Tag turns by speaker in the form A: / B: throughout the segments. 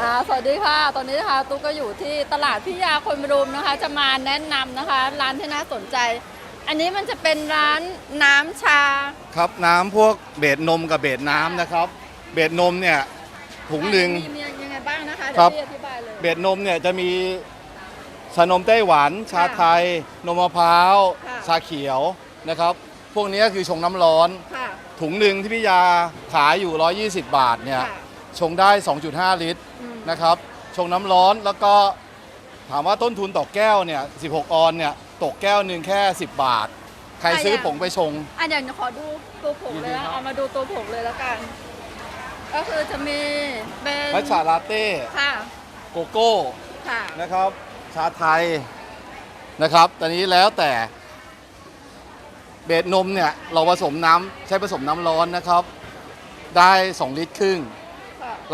A: อ่าสวัสดีค่ะ ตอนนี้นะคะตุ๊กก็อยู่ที่ตลาดพิยาคนบรุมนะคะ จะมาแนะนำนะคะ ร้านที่น่าสนใจ อันนี้มันจะเป็นร้านน้ำชา
B: ครับน้ำพวกเบดนมกับเบดน้ำนะครับ เบดนมเนี่ยถุงหนึ่ง
A: มีมียังไงบ้างนะคะ
B: ครั
A: เดี๋ยว
B: บ
A: พี่อธิบายเลย
B: เบดนมเนี่ยจะมีชานมไต้หวัน ชาไทย นมมะพร้าว
A: ค่ะ
B: ชาเขียวนะครับ พวกนี้คือชงน้ำร้อน
A: ค่ะ
B: ถุงหนึ่งที่พี่ยาขายอยู่ 120 บาทเนี่ย
A: ค่ะ
B: ชงได้ 2.5 ลิตร
A: อืม
B: นะครับชงน้ำร้อนแล้วก็ถามว่าต้นทุนต่อแก้วเนี่ย 16 ออนเนี่ยตกแก้วหนึ่งแค่ 10 บาท ใครซื้อผงไปชง
A: อะเดี๋ยวขอดูตัวผงเลย
B: ยินดี
A: นะครับเอามาดูตัวผงเลยแล้วกัน ก็คือจะมีเป็น
B: มัทฉะลาเต้
A: ค่ะ
B: โกโก้
A: ค่ะ
B: นะครับ ชาไทยนะครับ ตอนนี้แล้วแต่เบสนมเนี่ย เราผสมน้ำใช้ผสมน้ำร้อนนะครับ ได้ 2 ลิตรครึ่ง
A: ค่ะ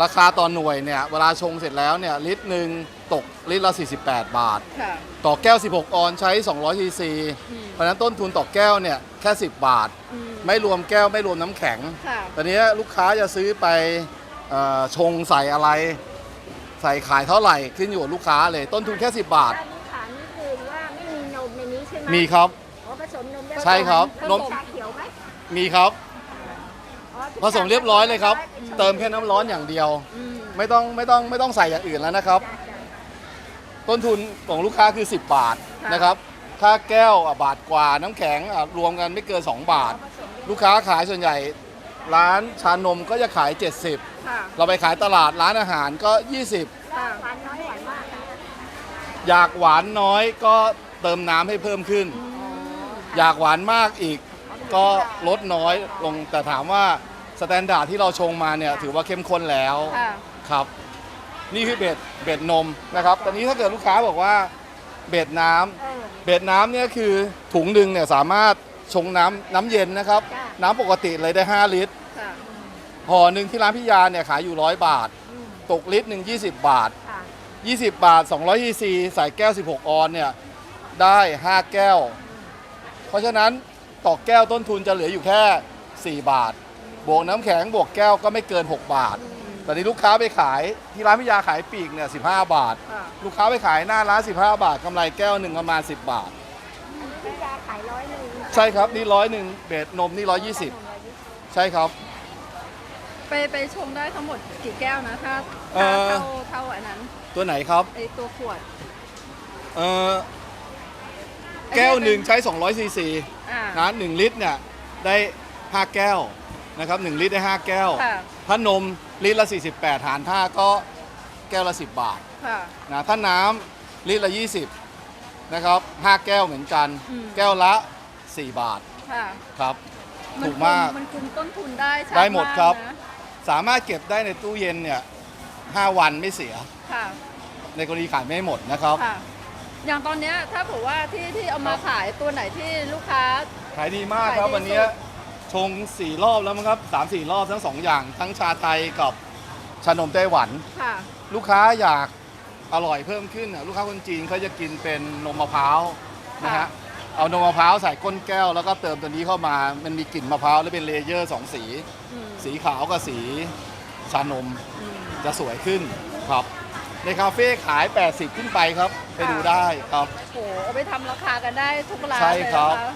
B: ราคาต่อหน่วยเนี่ยเวลาชงเสร็จแล้วเนี่ยลิตรหนึ่งตกลิตรละ 48 บาท
A: ค่ะ
B: ต่อแก้ว 16 ออนใช้ 200ซีซี
A: อืม
B: เพราะฉะนั้นต้นทุนต่อแก้วเนี่ยแค่ 10 บาท
A: อืม
B: ไม่รวมแก้วไม่รวมน้ำแข็ง
A: ค่ะ
B: ตอนนี้ลูกค้าจะซื้อไปเอ่อชงใส่อะไร ใส่ขายเท่าไหร่ขึ้นอยู่กับลูกค้าเลยต้นทุนแค่ 10 บาท
C: ร้านนี้ขายนี่คือว่าไม่มีนมในนี้ใช่ไหม
B: มีครับ
C: อ๋อผสมนมเรียบ
B: ใช่ครับ
C: ผ
B: น
C: ส
B: ม
C: มชาเขียวไหม
B: มีครับ
C: อ๋อทุก
B: ผสมเรียบร้อยเลยครับ
C: อืม
B: เติมแค่น้ำร้อนอย่างเดียว
A: อืม
B: ไม่ต้องไม่ต้องไม่ต้องใส่อย่างอื่นแล้วนะครับ
C: จ้ะจ้ะ
B: ต้นทุนของลูกค้าคือ 10 บาท
A: ค่ะ
B: นะครับ ค่าแก้วอะบาทกว่าน้ำแข็งอะรวมกันไม่เกิน 2 บาท ลูกค้าขายส่วนใหญ่ ร้านชานมก็จะขาย 70
A: ค่ะ
B: เราไปขายตลาดร้านอาหารก็ 20
A: ค่ะ
C: หวานน้อยหวานมากค่ะ
B: อยากหวานน้อยก็เติมน้ำให้เพิ่มขึ้น อยากหวานมากอีกก็ลดน้อยลงแต่ถามว่า สแตนดาร์ดที่เราชงมาเนี่ยถือว่าเข้มข้นแล้ว
A: ค่ะ
B: ครับ นี่คือเบ็ดเบ็ดนมนะครับตอนนี้ถ้าเกิดลูกค้าบอกว่าเบ็ดน้ำ
C: เออ
B: เบ็ดน้ำเนี่ยคือถุงหนึ่งเนี่ยสามารถชงน้ำน้ำเย็นนะครับ
C: จ้ะ
B: น้ำปกติเลยได้ 5 ลิตร
A: ค่ะ
B: ห่อหนึ่งที่ร้านพิยาเนี่ยขายอยู่ 100 บาท
C: อืม
B: ตกลิตรหนึ่ง20 บาท
C: ค่ะ
B: 20 บาท 200 cc ใส่แก้ว 16 ออนเนี่ยได้ 5 แก้ว เพราะฉะนั้นต่อแก้วต้นทุนจะเหลืออยู่แค่ 4 บาท บวกน้ำแข็งบวกแก้วก็ไม่เกิน 6 บาท แต่นี้ลูกค้าไปขายที่ร้านพิยาขายปีกเนี่ย15บาท
A: ค่ะ
B: ลูกค้าไปขายหน้าร้าน15 บาทกำไรแก้วหนึ่งประมาณ 10 บาท
C: พี่ยาขายร้อยหนึ่ง
B: ใช่ครับนี่ร้อยหนึ่งเบสนมนี่ร้อยยี่สิบใช่ครับ
A: ไปไปชงได้ทั้งหมดกี่แก้วนะถ้า
B: เอ่
A: ถ้า
B: อ
A: เท่าเท่าอันนั้น
B: ตัวไหนครับ
A: ไอตัวขวด
B: เออแก้วหนึ่งใช้200ซีซี
A: อ่า
B: นะหนึ่งลิตรเนี่ยได้ 5 แก้ว นะครับหนึ่งลิตรได้ 5 แก้ว
A: ค่ะ
B: ถ้านมลิตรละ 48 หารท่าก็แก้วละ 10 บาท
A: ค่ะ
B: นะถ้าน้ำลิตรละ 20นะครับ5แก้วเหมือนกัน
A: อืม
B: แก้วละ 4 บาท
A: ค่ะ
B: ครับ
A: น
B: ถูกมาก
A: มันคุมต้นทุนได้ชั
B: ได้หมดครับา
A: กนะ
B: สามารถเก็บได้ในตู้เย็นเนี่ย5วันไม่เสีย
A: ค่ะ
B: ในกรณีขายไม่หมดนะครับ
A: ค่ะ อย่างตอนเนี้ยถ้าผมว่าที่ที่เอามา
B: ครับ
A: ขายตัวไหนที่ลูกค้า
B: ขายดีมากครับ
A: ขายดี
B: วันนี้ ชง4รอบแล้วมั้งครับ3 4รอบทั้ง2อย่าง ทั้งชาไทยกับชานมไต้หวัน
A: ค่ะ
B: ลูกค้าอยากอร่อยเพิ่มขึ้นน่ะลูกค้าคนจีนเขาจะกินเป็นนมมะพร้าวนะฮะ
A: ค่ะ
B: เอานมมะพร้าวใส่ก้นแก้วแล้วก็เติมตัวนี้เข้ามามันมีกลิ่นมะพร้าวและเป็นเลเยอร์สองสี
A: อืม
B: สีขาวกับสีชานม
A: อืม
B: จะสวยขึ้นครับ ในคาเฟ่ขาย 80 ขึ้นไปครับ ไปดูได้ครับ
A: โหเอาไปทำราคากันได้ทุกร้าน
B: ใช่
A: เลย
B: ครั
A: นะ
B: บ
A: คะ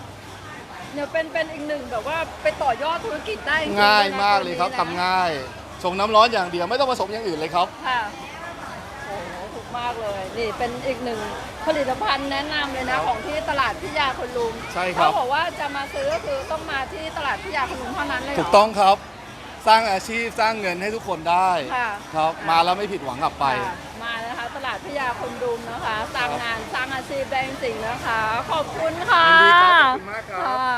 A: เนี่ยเป็นเป็นอีกหนึ่งแบบว่าไปต่อยอดธุรกิจได้จริๆ
B: ง่าย
A: นะ
B: มากเลยครับ
A: ตัว
B: ทำ
A: นี้นะ
B: ง่ายชงน้ำร้อนอย่างเดียวไม่ต้องผสมอย่างอื่นเลยครับ
A: ค่ะโอ้โหถูกมากเลย นี่เป็นอีกหนึ่งผลิตภัณฑ์แนะนำเลยนะของที่ตลาดพิยาคนลุม
B: ใช่ครับ
A: เขาบอกว่าจะมาซื้อก็คือต้องมาที่ตลาดพิยาคนลุมเท่านั้นเลยเหร
B: ถูกต้องครับ สร้างอาชีพสร้างเงินให้ทุกคนได้
A: ค่ะ
B: ครับ มาแล้วไม่ผิดหวังกลับไป
A: ค่ะ ดพิยาคนดุมนะคะ สร้างงานสร้างอาชีพได้จริงๆนะคะ ขอบคุณค่ะ
B: ยินดีครับขอบคุณมากครับ
A: ค่ะ